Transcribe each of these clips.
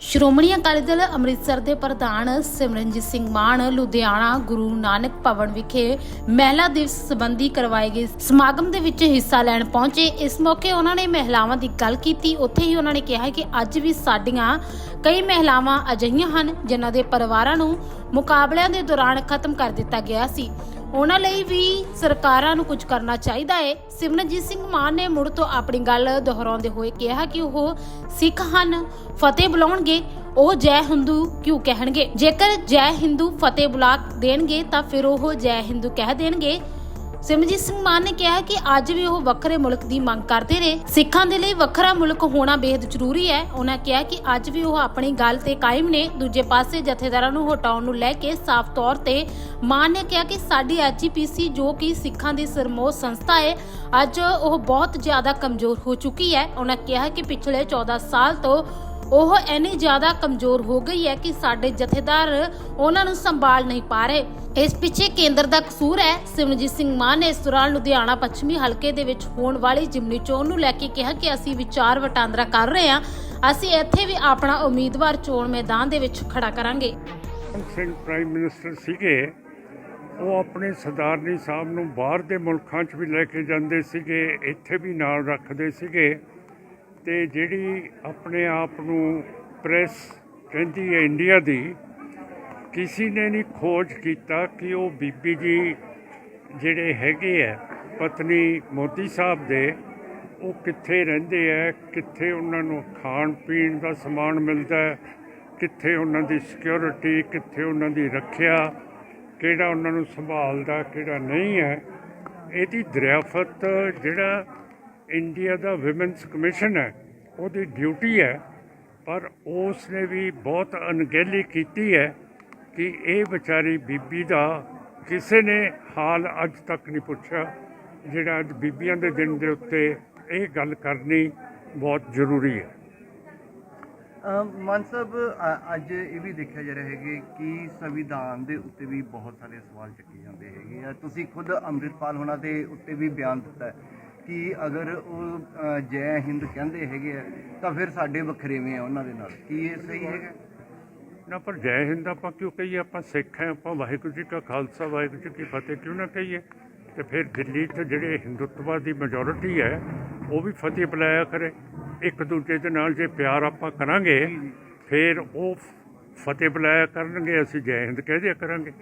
ਸ਼੍ਰੋਮਣੀ ਅਕਾਲੀ ਦਲ ਅੰਮ੍ਰਿਤਸਰ ਦੇ ਪ੍ਰਧਾਨ ਸਿਮਰਨਜੀਤ ਸਿੰਘ ਮਾਨ ਲੁਧਿਆਣਾ ਗੁਰੂ ਨਾਨਕ ਭਵਨ ਵਿਖੇ ਮਹਿਲਾ ਦਿਵਸ ਸੰਬੰਧੀ ਕਰਵਾਏ ਗਏ ਸਮਾਗਮ ਦੇ ਵਿੱਚ ਹਿੱਸਾ ਲੈਣ ਪਹੁੰਚੇ। ਇਸ ਮੌਕੇ ਉਹਨਾਂ ਨੇ ਮਹਿਲਾਵਾਂ ਦੀ ਗੱਲ ਕੀਤੀ। ਉੱਥੇ ਹੀ ਉਹਨਾਂ ਨੇ ਕਿਹਾ ਕਿ ਅੱਜ ਵੀ ਸਾਡੀਆਂ ਕਈ ਮਹਿਲਾਵਾਂ ਅਜਿਹੀਆਂ ਹਨ ਜਿਨ੍ਹਾਂ ਦੇ ਪਰਿਵਾਰਾਂ ਨੂੰ ਮੁਕਾਬਲਿਆਂ ਦੇ ਦੌਰਾਨ ਖਤਮ ਕਰ ਦਿੱਤਾ ਗਿਆ ਸੀ। ਉਹਨਾਂ ਲਈ ਵੀ ਸਰਕਾਰਾਂ ਨੂੰ ਕੁਝ ਕਰਨਾ ਚਾਹੀਦਾ ਹੈ ਸਿਮਰਨਜੀਤ ਸਿੰਘ ਮਾਨ ਨੇ ਮੁੜ ਤੋਂ ਆਪਣੀ ਗੱਲ ਦੁਹਰਾਉਂਦੇ ਹੋਏ ਕਿਹਾ ਕਿ ਉਹ ਸਿੱਖ ਹਨ, ਫਤਿਹ ਬੁਲਾਉਣਗੇ, ਉਹ ਜੈ ਹਿੰਦੂ ਕਿਉਂ ਕਹਿਣਗੇ? ਜੇਕਰ ਜੈ ਹਿੰਦੂ ਫਤਿਹ ਬੁਲਾ ਦੇਣਗੇ ਤਾਂ ਫਿਰ ਉਹ ਜੈ ਹਿੰਦੂ ਕਹਿ ਦੇਣਗੇ। ਸਿਮਰਜੀਤ ਸਿੰਘ ਮਾਨ ਨੇ ਕਿਹਾ ਕਿ ਅੱਜ ਵੀ ਉਹ ਵੱਖਰੇ ਮੁਲਕ ਦੀ ਮੰਗ ਕਰਦੇ ਰਹੇ। ਸਿੱਖਾਂ ਦੇ ਲਈ ਵੱਖਰਾ ਮੁਲਕ ਹੋਣਾ ਬੇहद ਜ਼ਰੂਰੀ ਹੈ। ਉਹਨਾਂ ਕਿਹਾ ਕਿ ਅੱਜ ਵੀ ਉਹ ਆਪਣੀ ਗੱਲ ਤੇ ਕਾਇਮ ਨੇ। ਦੂਜੇ ਪਾਸੇ ਜਥੇਦਾਰਾਂ ਨੂੰ ਹਟਾਉਣ ਨੂੰ ਲੈ ਕੇ ਸਾਫ਼ ਤੌਰ ਤੇ ਮਾਨ ਨੇ ਕਿਹਾ ਕਿ ਸਾਡੀ ਐਜੀਪੀਸੀ ਜੋ ਕਿ ਸਿੱਖਾਂ ਦੀ ਸਰਮੋਹ ਸੰਸਥਾ ਹੈ, ਅੱਜ ਉਹ ਬਹੁਤ ਜ਼ਿਆਦਾ ਕਮਜ਼ੋਰ ਹੋ ਚੁੱਕੀ ਹੈ। ਉਹਨਾਂ ਕਿਹਾ ਕਿ ਪਿਛਲੇ 14 ਸਾਲ ਤੋਂ ਉਹ ਇੰਨੀ ਜ਼ਿਆਦਾ ਕਮਜ਼ੋਰ ਹੋ ਗਈ ਹੈ ਕਿ ਸਾਡੇ ਜਥੇਦਾਰ ਉਹਨਾਂ ਨੂੰ ਸੰਭਾਲ ਨਹੀਂ ਪਾ ਰਹੇ। ਇਸ ਪਿੱਛੇ ਕੇਂਦਰ ਦਾ ਕਸੂਰ ਹੈ। ਸਿਮਰਜੀਤ ਸਿੰਘ ਮਾਨ ਨੇ ਇਸ ਦੌਰਾਨ ਲੁਧਿਆਣਾ ਪੱਛਮੀ ਹਲਕੇ ਦੇ ਵਿੱਚ ਹੋਣ ਵਾਲੀ ਜਿਮਨੀ ਚੋਣ ਨੂੰ ਲੈ ਕੇ ਕਿਹਾ ਕਿ ਅਸੀਂ ਵਿਚਾਰ ਵਟਾਂਦਰਾ ਕਰ ਰਹੇ ਹਾਂ। ਅਸੀਂ ਇੱਥੇ ਵੀ ਆਪਣਾ ਉਮੀਦਵਾਰ ਚੋਣ ਮੈਦਾਨ ਦੇ ਵਿੱਚ ਖੜਾ ਕਰਾਂਗੇ। ਸਿੰਘ ਪ੍ਰਾਈਮ ਮਿਨਿਸਟਰ ਸੀਗੇ। ਉਹ ਆਪਣੇ ਸਰਦਾਰਨੀ ਸਾਹਿਬ ਨੂੰ ਬਾਹਰ ਦੇ ਮੁਲਕਾਂ 'ਚ ਵੀ ਲੈ ਕੇ ਜਾਂਦੇ ਸੀਗੇ। ਇੱਥੇ ਵੀ ਨਾਲ ਰੱਖਦੇ ਸੀਗੇ। ਤੇ ਜਿਹੜੀ ਆਪਣੇ ਆਪ ਨੂੰ ਪ੍ਰੈਸ ਕਹਿੰਦੀ ਹੈ ਇੰਡੀਆ ਦੀ, ਕਿਸੇ ਨੇ ਨਹੀਂ ਖੋਜ ਕੀਤਾ ਕਿ ਉਹ ਬੀਬੀ ਜੀ ਜਿਹੜੇ ਹੈਗੇ ਆ, ਪਤਨੀ ਮੋਦੀ ਸਾਹਿਬ ਦੇ, ਉਹ ਕਿੱਥੇ ਰਹਿੰਦੇ ਆ, ਕਿੱਥੇ ਉਹਨਾਂ ਨੂੰ ਖਾਣ ਪੀਣ ਦਾ ਸਮਾਨ ਮਿਲਦਾ ਹੈ, ਕਿੱਥੇ ਉਹਨਾਂ ਦੀ ਸਿਕਿਉਰਿਟੀ ਕਿੱਥੇ ਉਹਨਾਂ ਦੀ ਰੱਖਿਆ, ਕਿਹੜਾ ਉਹਨਾਂ ਨੂੰ ਸੰਭਾਲਦਾ, ਕਿਹੜਾ ਨਹੀਂ ਹੈ। ਇਹਦੀ ਦਰਿਆਫਤ ਜਿਹੜਾ ਇੰਡੀਆ ਦਾ ਵਿਮਨਸ ਕਮਿਸ਼ਨ ਹੈ, ਉਹਦੀ ਡਿਊਟੀ ਹੈ, ਪਰ ਉਸ ਨੇ ਵੀ ਬਹੁਤ ਅਣਗਹਿਲੀ ਕੀਤੀ ਹੈ ਕਿ ਇਹ ਵਿਚਾਰੀ ਬੀਬੀ ਦਾ ਕਿਸੇ ਨੇ ਹਾਲ ਅੱਜ ਤੱਕ ਨਹੀਂ ਪੁੱਛਿਆ, ਜਿਹੜਾ ਅੱਜ ਬੀਬੀਆਂ ਦੇ ਦਿਨ ਦੇ ਉੱਤੇ ਇਹ ਗੱਲ ਕਰਨੀ ਬਹੁਤ ਜ਼ਰੂਰੀ ਹੈ। ਅਮ ਮਾਨ ਸਾਹਿਬ ਅੱਜ ਇਹ ਵੀ ਦੇਖਿਆ ਜਾ ਰਿਹਾ ਹੈ ਕਿ ਸੰਵਿਧਾਨ ਦੇ ਉੱਤੇ ਵੀ ਬਹੁਤ ਸਾਰੇ ਸਵਾਲ ਚੱਕੇ ਜਾਂਦੇ ਹੈਗੇ ਆ। ਤੁਸੀਂ ਖੁਦ ਅੰਮ੍ਰਿਤਪਾਲ ਹੋਣਾ ਦੇ ਉੱਤੇ ਵੀ ਬਿਆਨ ਦਿੱਤਾ ਹੈ। ਕਿ ਅਗਰ ਉਹ ਅ, ਜੈ ਹਿੰਦ ਕਹਿੰਦੇ ਹੈਗੇ ਆ ਤਾਂ ਫਿਰ ਸਾਡੇ ਵਖਰੇਵੇਂ ਆ ਉਹਨਾਂ ਦੇ ਨਾਲ। ਕੀ ਇਹ ਸਹੀ ਹੈਗਾ? ਨਾ ਪਰ ਜੈ ਹਿੰਦ ਆਪਾਂ ਕਿਉਂ ਕਹੀਏ? ਆਪਾਂ ਸਿੱਖ ਹਾਂ ਆਪਾਂ ਵਾਹਿਗੁਰੂ ਜੀ ਕਾ ਖਾਲਸਾ ਵਾਹਿਗੁਰੂ ਜੀ ਕੀ ਫਤਿਹ ਕਿਉਂ ਨਾ ਕਹੀਏ? ਤੇ ਫਿਰ ਦਿੱਲੀ 'ਚ ਜਿਹੜੇ ਹਿੰਦੂਤਵਾ ਦੀ ਮੈਜੋਰਿਟੀ ਹੈ ਉਹ ਵੀ ਫਤਿਹ ਬੁਲਾਇਆ ਕਰੇ। ਇੱਕ ਦੂਜੇ ਦੇ ਨਾਲ ਜੇ ਪਿਆਰ ਆਪਾਂ ਕਰਾਂਗੇ ਫਿਰ ਉਹ ਫਤਿਹ ਬੁਲਾਇਆ ਕਰਨਗੇ ਅਸੀਂ ਜੈ ਹਿੰਦ ਕਹਿ ਦਿਆ ਕਰਾਂਗੇ।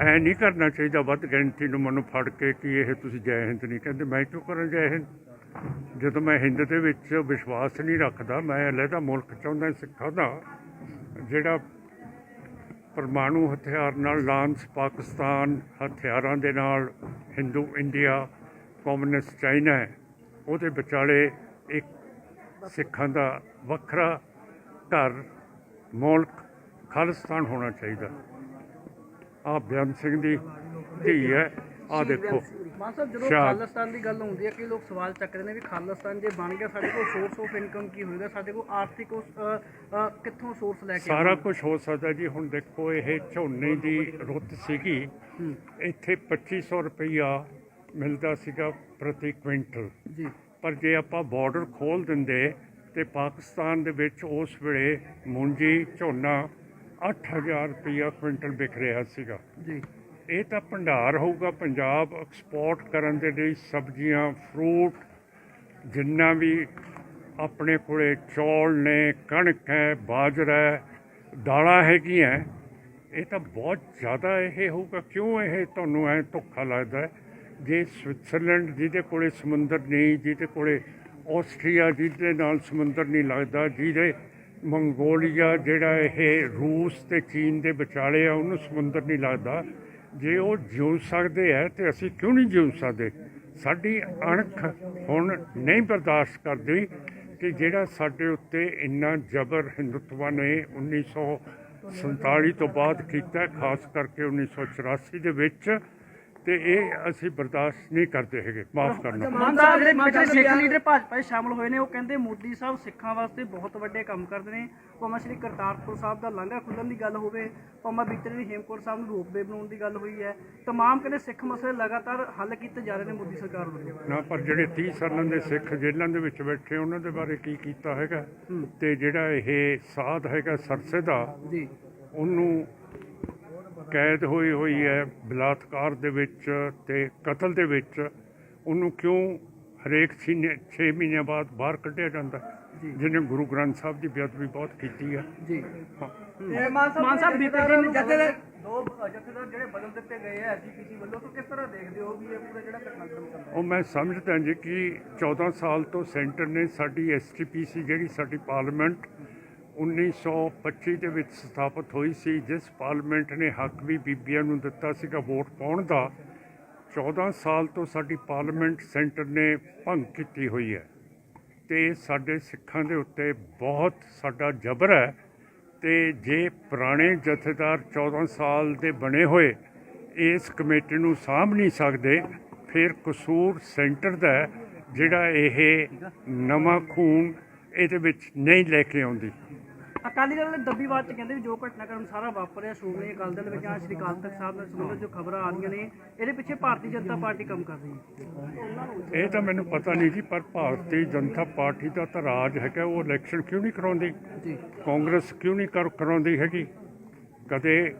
ਐ ਨਹੀਂ ਕਰਨਾ ਚਾਹੀਦਾ, ਵੱਧ ਗਿਣਤੀ ਨੂੰ ਮੈਨੂੰ ਫੜ ਕੇ ਕਿ ਇਹ ਤੁਸੀਂ ਜੈ ਹਿੰਦ ਨਹੀਂ ਕਹਿੰਦੇ। ਮੈਂ ਕਿਉਂ ਕਰਾਂ ਜੈ ਹਿੰਦ? ਜਦੋਂ ਮੈਂ ਹਿੰਦ ਦੇ ਵਿੱਚ ਵਿਸ਼ਵਾਸ ਨਹੀਂ ਰੱਖਦਾ, ਮੈਂ ਅਲੱਗਾ ਮੁਲਕ ਚਾਹੁੰਦਾ, ਸਿੱਖਾਂ ਦਾ, ਜਿਹੜਾ ਪਰਮਾਣੂ ਹਥਿਆਰ ਨਾਲ, ਲਾਂਸ ਪਾਕਿਸਤਾਨ ਹਥਿਆਰਾਂ ਦੇ ਨਾਲ, ਹਿੰਦੂ ਇੰਡੀਆ, ਕਮਿਊਨਿਸਟ ਚਾਈਨਾ ਹੈ ਉਹਦੇ ਵਿਚਾਲੇ ਇੱਕ ਸਿੱਖਾਂ ਦਾ ਵੱਖਰਾ ਘਰ, ਮੁਲਕ, ਖਾਲਿਸਤਾਨ ਹੋਣਾ ਚਾਹੀਦਾ। ਆ ਬਿਆਨ ਸਿੰਘ ਦੀ ਧੀ ਹੈ। ਆ ਦੇਖੋ। ਮਾਨ ਸਾਹਿਬ ਜਦੋਂ ਸ਼ਾਹ- ਖਾਲਿਸਤਾਨ ਦੀ ਗੱਲ ਹੁੰਦੀ ਹੈ ਕਿ ਲੋਕ ਸਵਾਲ ਚੱਕਦੇ ਨੇ ਵੀ ਖਾਲਿਸਤਾਨ ਜੇ ਬਣ ਗਿਆ ਸਾਡੇ ਕੋਲ ਸੋਰਸ ਆਫ ਇਨਕਮ ਕੀ ਹੋਏਗਾ? ਸਾਡੇ ਕੋਲ ਆਰਥਿਕ ਉਸ- ਅ, ਅ, ਕਿੱਥੋਂ ਸੋਰਸ ਲੈ ਕੇ ਸਾਰਾ? ਕੁਝ ਹੋ ਸਕਦਾ ਜੀ। ਹੁਣ ਦੇਖੋ ਇਹ ਝੋਨੇ ਦੀ ਰੁੱਤ ਸੀਗੀ। ਇੱਥੇ 2500 ਰੁਪਈਆ ਮਿਲਦਾ ਸੀਗਾ ਪ੍ਰਤੀ ਕੁਇੰਟਲ। ਜੀ। ਪਰ ਜੇ ਆਪਾਂ ਬਾਰਡਰ ਖੋਲ ਦਿੰਦੇ ਤੇ ਪਾਕਿਸਤਾਨ ਦੇ ਵਿੱਚ ਉਸ ਵੇਲੇ ਮੂੰਜੀ ਝੋਨਾ 8000 ਰੁਪਈਆ ਕੁਇੰਟਲ ਵਿਕ ਰਿਹਾ ਸੀਗਾ। ਜੀ। ਇਹ ਤਾਂ ਭੰਡਾਰ ਹੋਊਗਾ ਪੰਜਾਬ ਐਕਸਪੋਰਟ ਕਰਨ ਦੇ ਲਈ ਸਬਜ਼ੀਆਂ ਫਰੂਟ ਜਿੰਨਾ ਵੀ ਆਪਣੇ ਕੋਲੇ ਚੌਲ ਨੇ ਕਣਕ ਹੈ ਬਾਜਰਾ ਹੈ ਦਾਲਾਂ ਹੈਗੀਆਂ ਇਹ ਤਾਂ ਬਹੁਤ ਜ਼ਿਆਦਾ ਇਹ ਹੋਊਗਾ। ਕਿਉਂ ਇਹ ਤੁਹਾਨੂੰ ਐ ਧੋਖਾ ਲੱਗਦਾ ਹੈ? ਜੇ ਸਵਿਟਜ਼ਰਲੈਂਡ ਜਿਹਦੇ ਕੋਲੇ ਸਮੁੰਦਰ ਨਹੀਂ ਜਿਹਦੇ ਕੋਲੇ ਆਸਟਰੀਆ ਜਿਹਦੇ ਨਾਲ ਸਮੁੰਦਰ ਨਹੀਂ ਲੱਗਦਾ ਜਿਹਦੇ ਮੰਗੋਲੀਆ ਜਿਹੜਾ ਇਹ ਰੂਸ ਤੇ ਚੀਨ ਦੇ ਵਿਚਾਲੇ ਆ, ਉਹਨੂੰ ਸਮੁੰਦਰ ਨਹੀਂ ਲੱਗਦਾ। ਜੇ ਉਹ ਜਿਉ ਸਕਦੇ ਆ ਤੇ ਅਸੀਂ ਕਿਉਂ ਨਹੀਂ ਜਿਉ ਸਕਦੇ? ਸਾਡੀ ਅਣਖ ਹੁਣ ਨਹੀਂ ਬਰਦਾਸ਼ਤ ਕਰਦੀ ਕਿ ਜਿਹੜਾ ਸਾਡੇ ਉੱਤੇ ਇੰਨਾ ਜ਼ਬਰ ਹਿੰਦੂਤਵਾ ਨੇ 1947 ਤੋਂ ਬਾਅਦ ਕੀਤਾ, ਖਾਸ ਕਰਕੇ 1984 ਦੇ ਵਿੱਚ ਤੇ ਇਹ ਅਸੀਂ ਬਰਦਾਸ਼ਤ ਨਹੀਂ ਕਰਦੇ ਹੈਗੇ ਮਾਫ ਕਰਨਾ। ਮਾਨ ਸਾਹਿਬ ਜਿਹੜੇ ਪਿਛਲੇ ਸਿੱਖ ਲੀਡਰ ਭਾਜਪਾ 'ਚ ਸ਼ਾਮਲ ਹੋਏ ਨੇ ਉਹ ਕਹਿੰਦੇ ਮੋਦੀ ਸਾਹਿਬ ਸਿੱਖਾਂ ਵਾਸਤੇ ਬਹੁਤ ਵੱਡੇ ਕੰਮ ਕਰਦੇ ਨੇ। ਭਾਵੇਂ ਸ਼੍ਰੀ ਕਰਤਾਰਪੁਰ ਸਾਹਿਬ ਦਾ ਲਾਂਘਾ ਖੁੱਲਣ ਦੀ ਗੱਲ ਹੋਵੇ ਭਾਵੇਂ ਬੀਤੇ ਦਿਨ ਹੇਮਕੋਟ ਸਾਹਿਬ ਨੂੰ ਰੋਪਵੇ ਬਣਾਉਣ ਦੀ ਗੱਲ ਹੋਈ ਹੈ ਤਮਾਮ ਕਹਿੰਦੇ ਸਿੱਖ ਮਸਲੇ ਲਗਾਤਾਰ ਹੱਲ ਕੀਤੇ ਜਾ ਰਹੇ ਨੇ ਮੋਦੀ ਸਰਕਾਰ ਵੱਲੋਂ। ਨਾ ਪਰ ਜਿਹੜੇ 30 ਸਾਲਾਂ ਦੇ ਸਿੱਖ ਜੇਲ੍ਹਾਂ ਦੇ ਵਿੱਚ ਬੈਠੇ ਉਹਨਾਂ ਦੇ ਬਾਰੇ ਕੀ ਕੀਤਾ ਹੈਗਾ? ਤੇ ਜਿਹੜਾ ਇਹ ਸਾਧ ਹੈਗਾ ਸਰਸੇ ਦਾ ਜੀ। ਉਹਨੂੰ ਕੈਦ ਹੋਈ ਹੋਈ ਹੈ ਬਲਾਤਕਾਰ ਦੇ ਵਿੱਚ ਤੇ ਕਤਲ ਦੇ ਵਿੱਚ। ਉਹਨੂੰ ਕਿਉਂ ਹਰੇਕ 6 ਮਹੀਨਿਆਂ ਬਾਅਦ ਬਾਹਰ ਕੱਢਿਆ ਜਾਂਦਾ? ਜਿਹਨੇ ਗੁਰੂ ਗ੍ਰੰਥ ਸਾਹਿਬ ਦੀ ਬੇਅਦਬੀ ਬਹੁਤ ਕੀਤੀ ਹੈ ਜੀ। ਹਾਂ। ਮਾਨ ਸਾਹਿਬ ਬੀਤੇ ਦਿਨ ਜਥੇ ਦੋ ਜਥੇਦਾਰ ਜਿਹੜੇ ਬਦਲ ਦਿੱਤੇ ਗਏ ਆ ਐਸਜੀਪੀਸੀ ਵੱਲੋਂ ਤੋਂ ਕਿਸ ਤਰ੍ਹਾਂ ਦੇਖਦੇ ਹੋ ਵੀ ਇਹ ਪੂਰਾ ਜਿਹੜਾ ਘਟਨਾਕ੍ਰਮ ਚੱਲ ਉਹ ਮੈਂ ਸਮਝਦਾ ਜੀ ਕਿ 14 ਸਾਲ ਤੋਂ ਸੈਂਟਰ ਨੇ ਸਾਡੀ ਐਸਟੀਪੀਸੀ ਜਿਹੜੀ ਸਾਡੀ ਪਾਰਲੀਮੈਂਟ 1925 ਦੇ ਵਿੱਚ ਸਥਾਪਿਤ ਹੋਈ ਸੀ, ਜਿਸ ਪਾਰਲੀਮੈਂਟ ਨੇ ਹੱਕ ਵੀ ਬੀਬੀਆਂ ਨੂੰ ਦਿੱਤਾ ਸੀਗਾ ਵੋਟ ਪਾਉਣ ਦਾ। 14 ਸਾਲ ਤੋਂ ਸਾਡੀ ਪਾਰਲੀਮੈਂਟ ਸੈਂਟਰ ਨੇ ਭੰਗ ਕੀਤੀ ਹੋਈ ਹੈ ਤੇ ਸਾਡੇ ਸਿੱਖਾਂ ਦੇ ਉੱਤੇ ਬਹੁਤ ਸਾਡਾ ਜ਼ਬਰ ਹੈ ਤੇ ਜੇ ਪੁਰਾਣੇ ਜਥੇਦਾਰ 14 ਸਾਲ ਦੇ ਬਣੇ ਹੋਏ ਇਸ ਕਮੇਟੀ ਨੂੰ ਸਾਂਭ ਨਹੀਂ ਸਕਦੇ, ਫਿਰ ਕਸੂਰ ਸੈਂਟਰ ਦਾ ਜਿਹੜਾ ਇਹ ਨਵਾਂ ਖੂਨ ਇਹਦੇ ਵਿੱਚ ਨਹੀਂ ਲੈ ਕੇ ਆਉਂਦੀ। ਅਕਾਲੀ ਦਲ ਨੇ ਦੱਬੀਵਾਦ ਚ ਕਹਿੰਦੇ ਵੀ ਜੋ ਘਟਨਾਕ੍ਰਮ ਸਾਰਾ ਵਾਪਰਿਆ ਸ਼੍ਰੋਮਣੀ ਅਕਾਲੀ ਦਲ ਵਿੱਚ ਜਾਂ ਸ਼੍ਰੀ ਅਕਾਲ ਤਖਤ ਸਾਹਿਬ ਨਾਲ ਸੰਬੰਧਿਤ ਜੋ ਖਬਰਾਂ ਆ ਰਹੀਆਂ ਨੇ ਇਹਦੇ ਪਿੱਛੇ ਭਾਰਤੀ ਜਨਤਾ ਪਾਰਟੀ ਕੰਮ ਕਰ ਰਹੀ ਹੈ। ਇਹ ਤਾਂ ਮੈਨੂੰ ਪਤਾ ਨਹੀਂ ਜੀ ਪਰ ਭਾਰਤੀ ਜਨਤਾ ਪਾਰਟੀ ਦਾ ਤਾਂ ਰਾਜ ਹੈਗਾ ਉਹ ਇਲੈਕਸ਼ਨ ਕਿਉਂ ਨਹੀਂ ਕਰਾਉਂਦੀ? ਕਾਂਗਰਸ ਕਿਉਂ ਨਹੀਂ ਕਰ ਕਰਾਉਂਦੀ ਹੈਗੀ? ਕਦੇ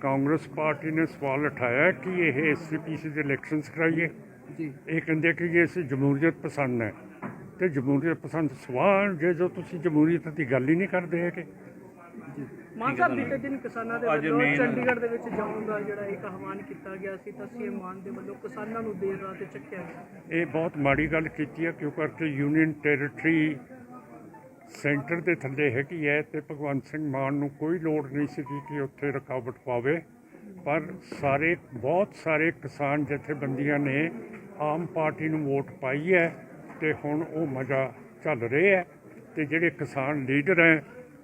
ਕਾਂਗਰਸ ਪਾਰਟੀ ਨੇ ਸਵਾਲ ਉਠਾਇਆ ਕਿ ਇਹ ਐਸਸੀਪੀਸੀ ਦੇ ਇਲੈਕਸ਼ਨਸ ਕਰਾਈਏ? ਜੀ। ਇਹ ਕਹਿੰਦੇ ਕਿ ਜੀ ਅਸੀਂ ਜਮਹੂਰੀਅਤ ਪਸੰਦ ਹੈ। ਤੇ ਜਮਹੂਰੀਅਤ ਪਸੰਦ ਸਵਾਲ ਜੇ ਜੋ ਤੁਸੀਂ ਜਮਹੂਰੀਅਤ ਦੀ ਗੱਲ ਹੀ ਨਹੀਂ ਕਰਦੇ ਹੈਗੇ। ਮਾਨ ਸਾਹਿਬ ਬੀਤੇ ਦਿਨ ਕਿਸਾਨਾਂ ਦੇ ਵੱਲੋਂ ਚੰਡੀਗੜ੍ਹ ਦੇ ਵਿੱਚ ਜਾਣ ਦਾ ਜਿਹੜਾ ਇੱਕ ਆਹਵਾਨ ਕੀਤਾ ਗਿਆ ਸੀ ਤਾਂ ਸੀਐਮ ਮਾਨ ਦੇ ਵੱਲੋਂ ਕਿਸਾਨਾਂ ਨੂੰ ਦੇਰ ਰਾਤ ਚੱਕਿਆ ਗਿਆ। ਇਹ ਬਹੁਤ ਮਾੜੀ ਗੱਲ ਕੀਤੀ ਹੈ ਕਿਉਂ ਕਰਕੇ ਯੂਨੀਅਨ ਟੈਰੀਟਰੀ ਸੈਂਟਰ ਦੇ ਥੱਲੇ ਹੈਗੀ ਹੈ ਤੇ ਭਗਵੰਤ ਸਿੰਘ ਮਾਨ ਨੂੰ ਕੋਈ ਲੋੜ ਨਹੀਂ ਸੀ ਕਿ ਉੱਥੇ ਰੁਕਾਵਟ ਪਾਵੇ। ਪਰ ਸਾਰੇ ਬਹੁਤ ਸਾਰੇ ਕਿਸਾਨ ਜਥੇਬੰਦੀਆਂ ਨੇ ਆਮ ਪਾਰਟੀ ਨੂੰ ਵੋਟ ਪਾਈ ਹੈ। ਤੇ ਹੁਣ ਉਹ ਮਜ਼ਾ ਚੱਲ ਰਿਹਾ ਹੈ ਤੇ ਜਿਹੜੇ ਕਿਸਾਨ ਲੀਡਰ ਹੈ,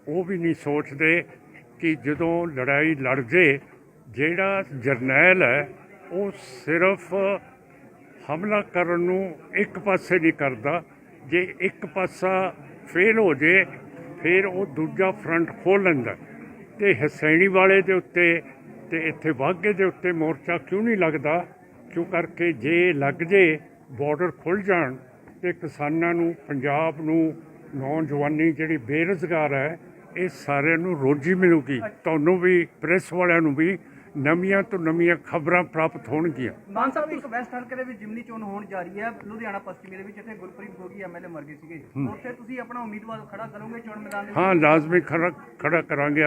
ਉਹ ਵੀ ਨਹੀਂ ਸੋਚਦੇ ਕਿ ਜਦੋਂ ਲੜਾਈ ਲੜ ਜੇ, ਜਿਹੜਾ ਜਰਨੈਲ ਹੈ, ਉਹ ਸਿਰਫ ਹਮਲਾ ਕਰਨ ਨੂੰ ਇੱਕ ਪਾਸੇ ਨਹੀਂ ਕਰਦਾ। ਜੇ ਇੱਕ ਪਾਸਾ ਫੇਲ ਹੋ ਜੇ, ਫਿਰ ਉਹ ਦੂਜਾ ਫਰੰਟ ਖੋਲ ਲੈਂਦਾ। ਤੇ ਹਸੈਣੀ ਵਾਲੇ ਦੇ ਉੱਤੇ ਤੇ ਇੱਥੇ ਵਾਘੇ ਦੇ ਉੱਤੇ ਮੋਰਚਾ ਕਿਉਂ ਨਹੀਂ ਲੱਗਦਾ? ਕਿਉਂ ਕਰਕੇ ਜੇ ਲੱਗ ਜੇ ਬਾਰਡਰ ਖੁੱਲ ਜਾਣ ਤੇ ਕਿਸਾਨਾਂ ਨੂੰ ਪੰਜਾਬ ਨੂੰ ਨੌਜਵਾਨੀ ਜਿਹੜੀ ਬੇਰੁਜ਼ਗਾਰ ਹੈ ਇਹ ਸਾਰਿਆਂ ਨੂੰ ਰੋਜੀ ਮਿਲੂਗੀ। ਤੁਹਾਨੂੰ ਵੀ ਪ੍ਰੈਸ ਵਾਲਿਆਂ ਨੂੰ ਵੀ ਨਵੀਆਂ ਤੋਂ ਨਵੀਆਂ ਖਬਰਾਂ ਪ੍ਰਾਪਤ ਹੋਣਗੀਆਂ। ਮਾਨ ਸਾਹਿਬ ਇੱਕ ਵੈਸਟ ਹਲਕੇ ਦੇ ਵਿੱਚ ਜਿਮਨੀ ਚੋਣ ਹੋਣ ਜਾ ਰਹੀ ਹੈ ਲੁਧਿਆਣਾ ਪੱਛਮੀ ਦੇ ਵਿੱਚ ਇੱਥੇ ਗੁਰਪ੍ਰੀਤ ਗੋਗੀ ਐਮਐਲਏ ਮਰ ਗਏ ਸੀਗੇ। ਉੱਥੇ ਤੁਸੀਂ ਆਪਣਾ ਉਮੀਦਵਾਰ ਖੜਾ ਕਰੋਗੇ ਚੋਣ ਮੈਦਾਨ ਦੇ ਹਾਂ ਲਾਜ਼ਮੀ ਖੜਾ ਖੜਾ ਕਰਾਂਗੇ